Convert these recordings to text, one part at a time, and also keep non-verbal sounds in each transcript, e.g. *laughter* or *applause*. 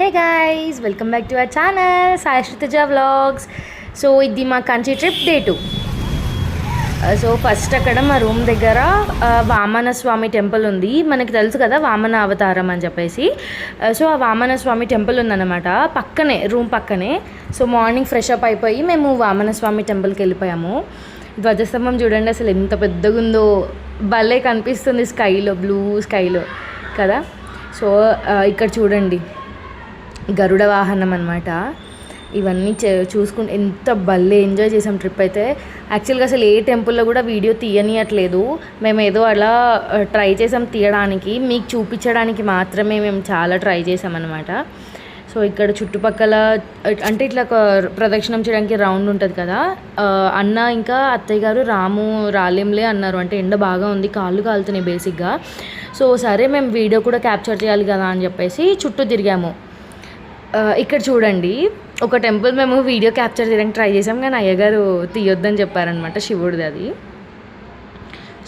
Hey guys welcome back to our channel Sai vlogs so ఇది మా Kanchi trip day two so first అక్కడ మా room దగ్గర uh, Vamana స్వామి temple ఉంది. మనకి తెలుసు కదా వామన అవతారం అని చెప్పేసి. Uh, సో ఆ వామన స్వామి టెంపుల్ ఉందన్నమాట. పక్కనే రూమ్ పక్కనే. సో మార్నింగ్ ఫ్రెష్ అప్ అయిపోయి మేము వామన స్వామి టెంపుల్కి వెళ్ళిపోయాము. ధ్వజస్తంభం చూడండి అసలు ఎంత పెద్దగా ఉందో భలే కనిపిస్తుంది స్కైలో బ్లూ స్కైలో కదా? సో uh, ఇక్కడ చూడండి. గరుడ వాహనం అనమాట ఇవన్నీ చే- చూసుకుంటే ఎంత భలే ఎంజాయ్ చేసాం ట్రిప్ అయితే. యాక్చువల్గా అసలు ఏ టెంపుల్లో కూడా వీడియో తీయనియట్లేదు. మేము ఏదో అలా ట్రై చేసాం తీయడానికి. మీకు చూపించడానికి మాత్రమే మేము చాలా ట్రై చేసాం అనమాట సో ఇక్కడ చుట్టుపక్కల అంటే ఇట్లా ఒక ప్రదక్షిణం చేయడానికి రౌండ్ ఉంటుంది కదా. అన్న ఇంకా అత్తయ్య గారు రాము రాలేంలే అన్నారు. అంటే ఎండ బాగా ఉంది కాళ్ళు కాలుతున్నాయి బేసిక్గా సో సరే మేము వీడియో కూడా క్యాప్చర్ చేయాలి కదా అని చెప్పేసి చుట్టూ తిరిగాము. ఇక్కడ చూడండి. ఒక టెంపుల్ మేము వీడియో క్యాప్చర్ చేయడానికి ట్రై చేసాం కానీ అయ్యగారు తీయొద్దని చెప్పారనమాట శివుడిది అది.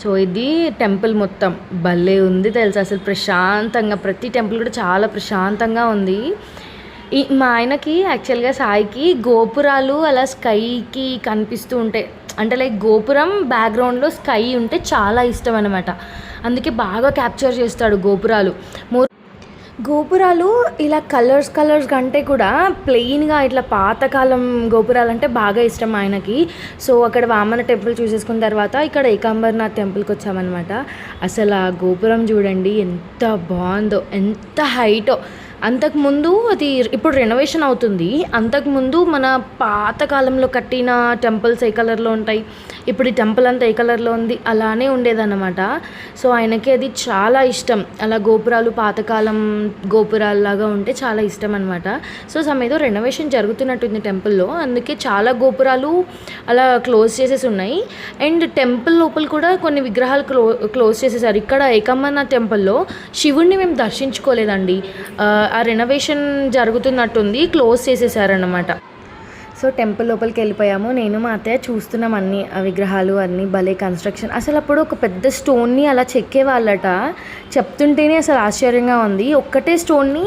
సో ఇది టెంపుల్ మొత్తం. భలే ఉంది తెలుసు అసలు ప్రశాంతంగా ప్రతి టెంపుల్ కూడా చాలా ప్రశాంతంగా ఉంది. ఈ మా ఆయనకి యాక్చువల్గా సాయికి గోపురాలు అలా స్కైకి కనిపిస్తూ ఉంటాయి. అంటే లైక్ గోపురం బ్యాక్గ్రౌండ్లో స్కై ఉంటే చాలా ఇష్టం అనమాట అందుకే బాగా క్యాప్చర్ చేస్తాడు గోపురాలు. మోర్ గోపురాలు ఇలా కలర్స్ కలర్స్ కంటే కూడా ప్లెయిన్గా ఇట్లా పాతకాలం గోపురాలు అంటే బాగా ఇష్టం ఆయనకి. సో అక్కడ వామన టెంపుల్ చూసేసుకున్న తర్వాత ఇక్కడ ఏకాంబర్నాథ్ టెంపుల్కి వచ్చామన్నమాట. అసలు ఆ గోపురం చూడండి ఎంత బాగుందో ఎంత హైటో. అంతకుముందు అది ఇప్పుడు రెనోవేషన్ అవుతుంది. అంతకుముందు మన పాతకాలంలో కట్టిన టెంపుల్స్ ఏ కలర్లో ఉంటాయి? ఇప్పుడు ఈ టెంపుల్ అంతా ఏ కలర్లో ఉంది? అలానే ఉండేదన్నమాట. సో ఆయనకి అది చాలా ఇష్టం. అలా గోపురాలు పాతకాలం గోపురాల్లాగా ఉంటే చాలా ఇష్టం అనమాట సో సమ్ ఏదో రెనోవేషన్ జరుగుతున్నట్టుంది టెంపుల్లో. అందుకే చాలా గోపురాలు అలా క్లోజ్ చేసేసి ఉన్నాయి. అండ్ టెంపుల్ లోపల కూడా కొన్ని విగ్రహాలు క్లో క్లోజ్ చేసేసారు. ఇక్కడ ఏకమ్మన్న టెంపుల్లో శివుణ్ణి మేము దర్శించుకోలేదండి. ఆ, ఆ రెనోవేషన్ జరుగుతున్నట్టుంది. క్లోజ్ చేసేసారనమాట సో టెంపుల్ లోపలికి వెళ్ళిపోయాము. నేను మా అత్తయ్య చూస్తున్నాం అన్ని విగ్రహాలు అన్నీ భలే కన్స్ట్రక్షన్ అసలు అప్పుడు ఒక పెద్ద స్టోన్ని అలా చెక్కే వాళ్ళట చెప్తుంటేనే అసలు ఆశ్చర్యంగా ఉంది. ఒక్కటే స్టోన్ని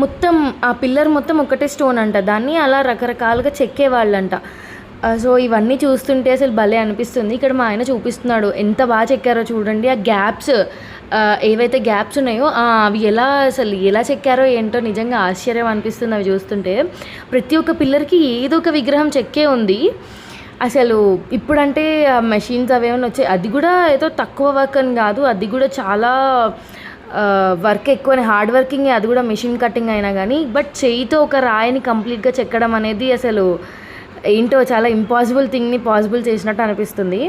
మొత్తం ఆ పిల్లర్ మొత్తం ఒకటే స్టోన్ అంట. దాన్ని అలా రకరకాలుగా చెక్కే వాళ్ళంట సో ఇవన్నీ చూస్తుంటే అసలు భలే అనిపిస్తుంది. ఇక్కడ మా ఆయన చూపిస్తున్నాడు. ఎంత బాగా చెక్కారో చూడండి. ఆ గ్యాప్స్ ఏవైతే గ్యాప్స్ ఉన్నాయో అవి ఎలా అసలు ఎలా చెక్కారో ఏంటో నిజంగా ఆశ్చర్యం అనిపిస్తుంది అవి చూస్తుంటే. ప్రతి ఒక్క పిల్లర్కి ఏదో ఒక విగ్రహం చెక్కే ఉంది. అసలు ఇప్పుడంటే మెషిన్స్ అవేమైనా వచ్చాయి. అది కూడా ఏదో తక్కువ వర్క్ అని కాదు. అది కూడా చాలా వర్క్ ఎక్కువనే హార్డ్ వర్కింగ్. అది కూడా మెషిన్ కటింగ్ అయినా కానీ బట్ చేయితో ఒక రాయిని కంప్లీట్గా చెక్కడం అనేది అసలు ఏంటో చాలా ఇంపాసిబుల్ థింగ్ని పాసిబుల్ చేసినట్టు అనిపిస్తుంది.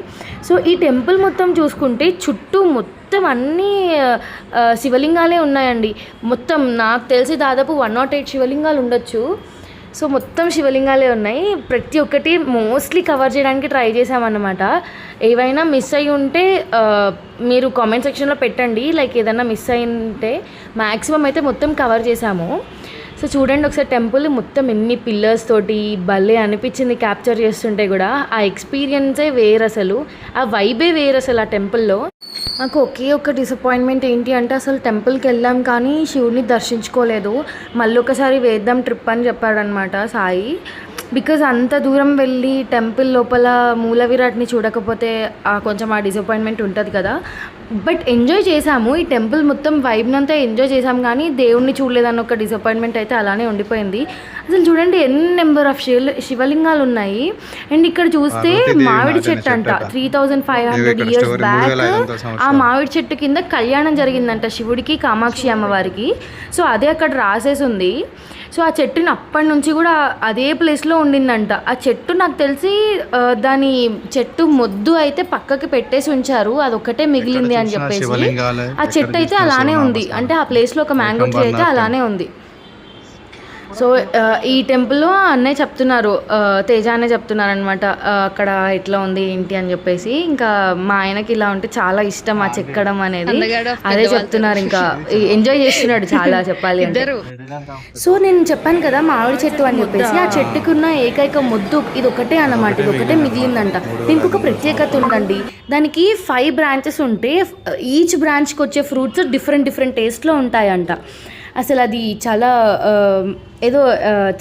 సో ఈ టెంపుల్ మొత్తం చూసుకుంటే చుట్టూ మొత్తం అన్నీ శివలింగాలే ఉన్నాయండి. మొత్తం నాకు తెలిసి దాదాపు వన్ నాట్ ఎయిట్ శివలింగాలు ఉండొచ్చు. సో మొత్తం శివలింగాలే ఉన్నాయి. ప్రతి ఒక్కటి మోస్ట్లీ కవర్ చేయడానికి ట్రై చేసామన్నమాట ఏవైనా మిస్ అయి ఉంటే మీరు కామెంట్ సెక్షన్లో పెట్టండి. లైక్ ఏదైనా మిస్ అయి ఉంటే మ్యాక్సిమం అయితే మొత్తం కవర్ చేసాము సో చూడండి ఒకసారి టెంపుల్ మొత్తం ఎన్ని పిల్లర్స్ తోటి భలే అనిపించింది క్యాప్చర్ చేస్తుంటే కూడా. ఆ ఎక్స్పీరియన్సే వేరు అసలు. ఆ వైబే వేరు అసలు ఆ టెంపుల్లో. నాకు ఒకే ఒక డిసప్పాయింట్మెంట్ ఏంటి అంటే అసలు టెంపుల్కి వెళ్ళాం కానీ శివుని దర్శించుకోలేదు. మళ్ళీ ఒకసారి వేద్దాం ట్రిప్ అని చెప్పాడనమాట సాయి. బికాజ్ అంత దూరం వెళ్ళి టెంపుల్ లోపల మూల విరాట్ని చూడకపోతే ఆ కొంచెం ఆ డిసప్పాయింట్మెంట్ ఉంటుంది కదా. బట్ ఎంజాయ్ చేసాము ఈ టెంపుల్ మొత్తం వైబ్నంతా ఎంజాయ్ చేసాం కానీ దేవుణ్ణి చూడలేదన్న ఒక డిసప్పాయింట్మెంట్ అయితే అలానే ఉండిపోయింది. అసలు చూడండి ఎన్ని నెంబర్ ఆఫ్ శివ శివలింగాలు ఉన్నాయి అండ్ ఇక్కడ చూస్తే మామిడి చెట్టు అంట. Three thousand five hundred years back 3500 ఆ. మామిడి చెట్టు కింద కళ్యాణం జరిగిందంట శివుడికి కామాక్షి అమ్మవారికి. సో అదే అక్కడ రాసేసి ఉంది. సో ఆ చెట్టుని అప్పటి నుంచి కూడా అదే ప్లేస్లో ఉండిందంట. ఆ చెట్టు నాకు తెలిసి దాని చెట్టు మొద్దు అయితే పక్కకి పెట్టేసి ఉంచారు. అదొక్కటే మిగిలింది అని చెప్పేసి. ఆ చెట్టు అయితే అలానే ఉంది. అంటే ఆ ప్లేస్లో ఒక మ్యాంగో ట్రీ అయితే అలానే ఉంది. సో ఈ టెంపుల్లో అన్నయ్య చెప్తున్నారు తేజ అనే చెప్తున్నారు అనమాట అక్కడ ఎట్లా ఉంది ఏంటి అని చెప్పేసి. ఇంకా మా ఆయనకి ఇలా ఉంటే చాలా ఇష్టం ఆ చెక్కడం అనేది. అదే చెప్తున్నారు ఇంకా. ఎంజాయ్ చేస్తున్నాడు చాలా చెప్పాలి అంటే. సో నేను చెప్పాను కదా మామిడి చెట్టు అని చెప్పేసి. ఆ చెట్టుకున్న ఏకైక ముద్దు ఇది ఒకటే అన్నమాట ఇది ఒకటే మిగిలిందంట. దీనికి ఒక ప్రత్యేకత ఉందండి. దానికి ఫైవ్ బ్రాంచెస్ ఉంటే ఈచ్ బ్రాంచ్కి వచ్చే ఫ్రూట్స్ డిఫరెంట్ డిఫరెంట్ టేస్ట్లో ఉంటాయంట. అసలు అది చాలా ఏదో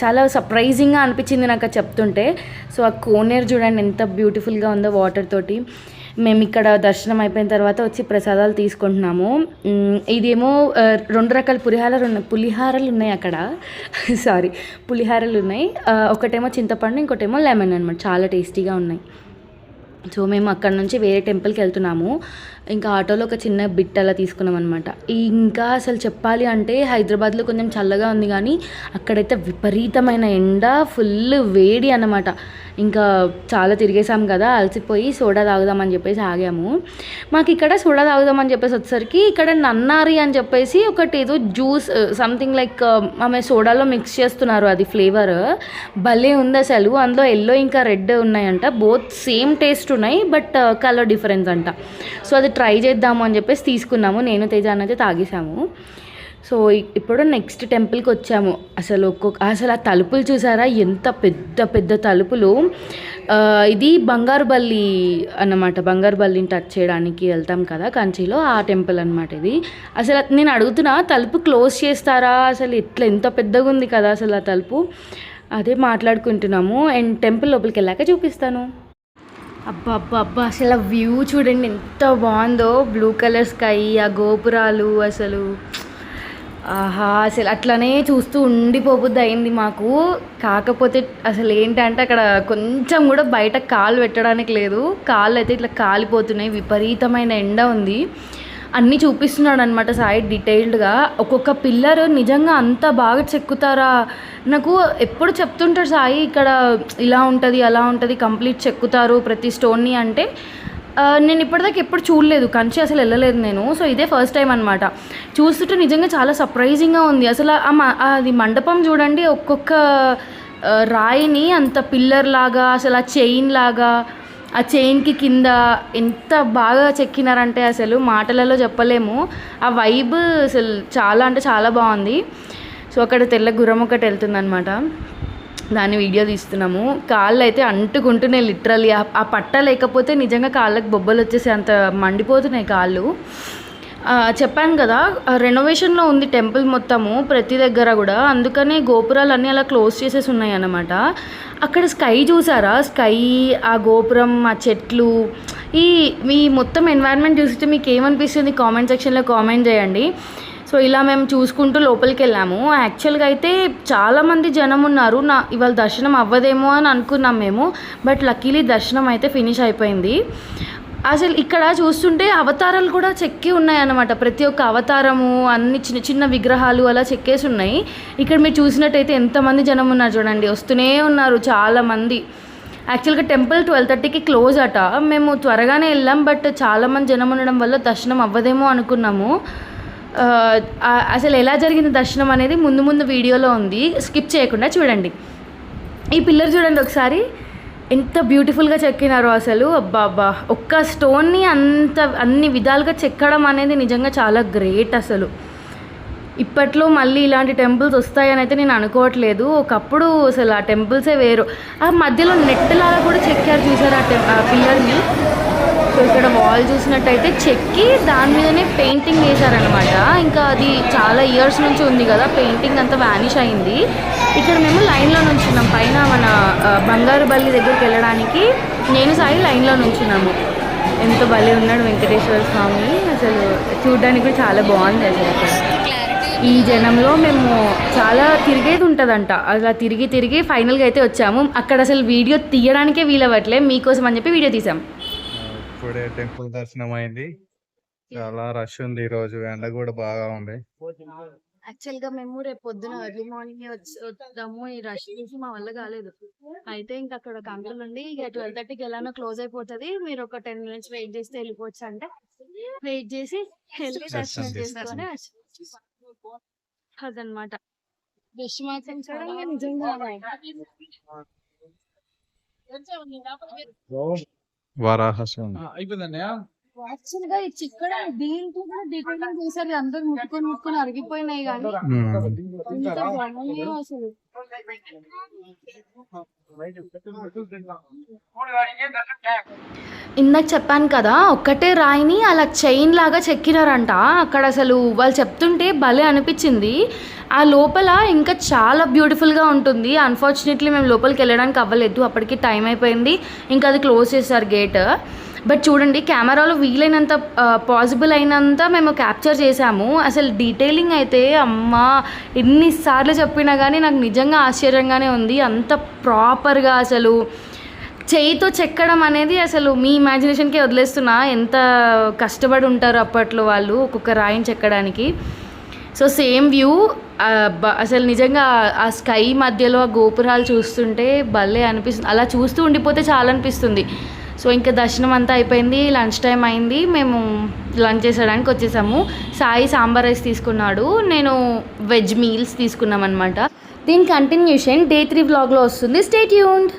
చాలా సర్ప్రైజింగ్గా అనిపించింది నాకు చెప్తుంటే. సో ఆ కోనేరు చూడండి ఎంత బ్యూటిఫుల్గా ఉందో వాటర్ తోటి. మేము ఇక్కడ దర్శనం అయిపోయిన తర్వాత వచ్చి ప్రసాదాలు తీసుకుంటున్నాము. ఇదేమో రెండు రకాల పులిహారాలు ఉన్నాయి. పులిహారాలు ఉన్నాయి అక్కడ. *laughs* సారీ పులిహారాలు ఉన్నాయి. ఒకటేమో చింతపండు ఇంకోటేమో లెమన్ అనమాట చాలా టేస్టీగా ఉన్నాయి. సో మేము అక్కడ నుంచి వేరే టెంపుల్కి వెళ్తున్నాము. ఇంకా ఆటోలో ఒక చిన్న బిట్ అలా తీసుకున్నాం అనమాట ఇంకా అసలు చెప్పాలి అంటే హైదరాబాద్లో కొంచెం చల్లగా ఉంది కానీ అక్కడైతే విపరీతమైన ఎండ ఫుల్ వేడి అనమాట ఇంకా చాలా తిరిగేసాం కదా అలసిపోయి సోడా తాగుదామని చెప్పేసి ఆగాము. మాకు ఇక్కడ సోడా తాగుదామని చెప్పేసి వచ్చేసరికి ఇక్కడ నన్నారి అని చెప్పేసి ఒకటి ఏదో జ్యూస్ సంథింగ్ లైక్ ఆమె సోడాలో మిక్స్ చేస్తున్నారు అది ఫ్లేవర్ భలే ఉంది అసలు. అందులో ఎల్లో ఇంకా రెడ్ ఉన్నాయంట. బోత్ సేమ్ టేస్ట్ ఉన్నాయి బట్ కలర్ డిఫరెన్స్ అంట. సో అది ట్రై చేద్దాము అని చెప్పేసి తీసుకున్నాము. నేను తేజ అయితే తాగేసాము సో ఇప్పుడు నెక్స్ట్ టెంపుల్కి వచ్చాము. అసలు ఒక్కొక్క అసలు ఆ తలుపులు చూసారా? ఎంత పెద్ద పెద్ద తలుపులు. ఇది బంగారు బల్లి అన్నమాట. బంగారు బల్లిని టచ్ చేయడానికి వెళ్తాం కదా కంచిలో ఆ టెంపుల్ అన్నమాట ఇది. అసలు నేను అడుగుతున్నా తలుపు క్లోజ్ చేస్తారా? అసలు ఎట్లా ఎంత పెద్దగా ఉంది కదా అసలు ఆ తలుపు? అదే మాట్లాడుకుంటున్నాము. అండ్ టెంపుల్ లోపలికి వెళ్ళాక చూపిస్తాను. అబ్బా అబ్బా అబ్బా అసలు ఆ వ్యూ చూడండి ఎంత బాగుందో. బ్లూ కలర్ స్కై ఆ గోపురాలు అసలు. ఆహా అసలు అట్లనే చూస్తూ ఉండిపోబుద్ది అయింది మాకు. కాకపోతే అసలు ఏంటంటే అక్కడ కొంచెం కూడా బయట కాలు పెట్టడానికి లేదు. కాళ్ళు అయితే ఇట్లా కాలిపోతున్నాయి. విపరీతమైన ఎండ ఉంది. అన్నీ చూపిస్తున్నాడు అనమాట సాయి డీటెయిల్డ్గా. ఒక్కొక్క పిల్లర్ నిజంగా అంత బాగా చెక్కుతారా? నాకు ఎప్పుడు చెప్తుంటాడు సాయి ఇక్కడ ఇలా ఉంటుంది అలా ఉంటుంది కంప్లీట్ చెక్కుతారు ప్రతి స్టోన్ని అంటే. నేను ఇప్పటిదాకా ఎప్పుడు చూడలేదు. కంచి అసలు వెళ్ళలేదు నేను. సో ఇదే ఫస్ట్ టైం అనమాట చూస్తుంటే నిజంగా చాలా సర్ప్రైజింగ్గా ఉంది. అసలు ఆ మ- అది మండపం చూడండి ఒక్కొక్క రాయిని అంత పిల్లర్ లాగా అసలు ఆ చైన్ లాగా ఆ చైన్కి కింద ఎంత బాగా చెక్కినారంటే అసలు మాటలలో చెప్పలేము. ఆ వైబ్ అసలు చాలా అంటే చాలా బాగుంది. సో అక్కడ తెల్ల గుర్రం ఒకటి వెళ్తుందనమాట దాన్ని వీడియో తీస్తున్నాము. కాళ్ళు అయితే అంటుకుంటున్నాయి లిటరల్లీ. ఆ పట్ట లేకపోతే నిజంగా కాళ్ళకి బొబ్బలు వచ్చేసి అంత మండిపోతున్నాయి కాళ్ళు. చెప్పాను కదా రెనోవేషన్లో ఉంది టెంపుల్ మొత్తము ప్రతి దగ్గర కూడా. అందుకనే గోపురాలు అన్నీ అలా క్లోజ్ చేసేసి ఉన్నాయి అన్నమాట అక్కడ స్కై చూసారా? స్కై ఆ గోపురం ఆ చెట్లు. ఈ మీ మొత్తం ఎన్వైర్న్మెంట్ చూస్తే మీకు ఏమనిపిస్తుంది కామెంట్ సెక్షన్లో కామెంట్ చేయండి. సో ఇలా మేము చూసుకుంటూ లోపలికి వెళ్ళాము యాక్చువల్గా అయితే చాలామంది జనం ఉన్నారు. నా ఇవాళ దర్శనం అవ్వదేమో అని అనుకున్నాం మేము. బట్ లక్కీలీ దర్శనం అయితే ఫినిష్ అయిపోయింది. అసలు ఇక్కడ చూస్తుంటే అవతారాలు కూడా చెక్కి ఉన్నాయన్నమాట. ప్రతి ఒక్క అవతారము అన్ని చిన్న చిన్న విగ్రహాలు అలా చెక్కేసి ఉన్నాయి. ఇక్కడ మీరు చూసినట్టయితే ఎంతమంది జనం ఉన్నారు చూడండి. వస్తూనే ఉన్నారు చాలామంది. యాక్చువల్గా టెంపుల్ ట్వెల్వ్ థర్టీకి క్లోజ్ అట. మేము త్వరగానే వెళ్ళాం. బట్ చాలామంది జనం ఉండడం వల్ల దర్శనం అవ్వదేమో అనుకున్నాము. అసలు ఎలా జరిగింది దర్శనం అనేది ముందు ముందు వీడియోలో ఉంది. స్కిప్ చేయకుండా చూడండి. ఈ పిల్లర్ చూడండి ఒకసారి. ఎంత బ్యూటిఫుల్గా చెక్కినారో అసలు. అబ్బా అబ్బా ఒక్క స్టోన్ని అంత అన్ని విధాలుగా చెక్కడం అనేది నిజంగా చాలా గ్రేట్ అసలు. ఇప్పట్లో మళ్ళీ ఇలాంటి టెంపుల్స్ వస్తాయని అయితే నేను అనుకోవట్లేదు. ఒకప్పుడు అసలు ఆ టెంపుల్సే వేరు. ఆ మధ్యలో నెట్ లాగా కూడా చెక్కారు చూసారు ఆ టెం ఆ పిల్లర్ని సో ఇక్కడ వాల్ చూసినట్టయితే చెక్కి దాని మీదనే పెయింటింగ్ వేశారనమాట ఇంకా అది చాలా ఇయర్స్ నుంచి ఉంది కదా పెయింటింగ్ అంతా వ్యానిష్ అయింది. ఇక్కడ మేము లైన్లో నుంచున్నాం పైన మన బంగారు బల్లి దగ్గరికి వెళ్ళడానికి. నేను సాయి లైన్లో నుంచున్నాము ఎంత భలే ఉన్నాడు వెంకటేశ్వర స్వామి. అసలు చూడడానికి కూడా చాలా బాగుంది అసలు అక్కడ. ఈ జనంలో మేము చాలా తిరిగేది ఉంటుందంట. అలా తిరిగి తిరిగి ఫైనల్గా అయితే వచ్చాము. అక్కడ అసలు వీడియో తీయడానికే వీలవ్వట్లే. మీకోసం అని చెప్పి వీడియో తీసాం. ఇప్పుడే టెంపుల్ దర్శనం అయింది చాలా రష్ ఉంది ఈ రోజు ఎండ కూడా బాగా ఉంది. యాక్చువల్గా మేము రేపు పొద్దున ఎర్లీ మార్నింగ్ వచ్చి వద్దాము ఈ రష్ చూసి మా వల్ల కాలేదు. అయితే ఇంకా అక్కడ ఒక అంకుల్ ఉండి ఇక ట్వెల్వ్ థర్టీకి ఎలానో క్లోజ్ అయిపోతుంది. మీరు ఒక టెన్ మినిట్స్ వెయిట్ చేస్తే వెళ్ళిపోవచ్చు అంటే వెయిట్ చేసి వెళ్ళి దర్శనం చేసుకొని అదనమాట రష్ మాత్రం చూడండి నిజంగా వరాహస్వామి యాక్చువల్గా ఈ చిక్కడ దీంతో కూడా డీటెయిలింగ్ చేశారు అందరు ముట్టుకొని ముట్టుకొని అరిగిపోయినాయి కానీ ఉమ్. ఇంత బాగున్నాయో అసలు ఇందాక చెప్పాను కదా ఒక్కటే రాయిని అలా చైన్ లాగా చెక్కినారంట. అక్కడ అసలు వాళ్ళు చెప్తుంటే భలే అనిపించింది. ఆ లోపల ఇంకా చాలా బ్యూటిఫుల్గా ఉంటుంది. అన్ఫార్చునేట్లీ మేము లోపలికి వెళ్ళడానికి అవ్వలేదు. అప్పటికి టైం అయిపోయింది. ఇంకా అది క్లోజ్ చేశారు గేట్ బట్ చూడండి కెమెరాలో వీలైనంత పాసిబుల్ అయినంత మేము క్యాప్చర్ చేసాము అసలు డీటెయిలింగ్ అయితే అమ్మ ఎన్నిసార్లు చెప్పినా కానీ నాకు నిజంగా ఆశ్చర్యంగానే ఉంది. అంత ప్రాపర్గా అసలు చేయితో చెక్కడం అనేది అసలు మీ ఇమాజినేషన్కే వదిలేస్తున్నా. ఎంత కష్టపడి ఉంటారు అప్పట్లో వాళ్ళు ఒక్కొక్క రాయిని చెక్కడానికి. So same view. అసలు నిజంగా ఆ స్కై మధ్యలో ఆ గోపురాలు చూస్తుంటే భలే అనిపిస్తుంది. అలా చూస్తూ ఉండిపోతే చాలా అనిపిస్తుంది. సో ఇంకా దర్శనం అంతా అయిపోయింది. లంచ్ టైం అయింది. మేము లంచ్ చేసడానికి వచ్చేసాము. సాయి సాంబార్ రైస్ తీసుకున్నాడు. నేను వెజ్ మీల్స్ తీసుకున్నాం అనమాట దీని కంటిన్యూషన్ డే త్రీ వ్లాగ్లో వస్తుంది. స్టేట్ యూన్డ్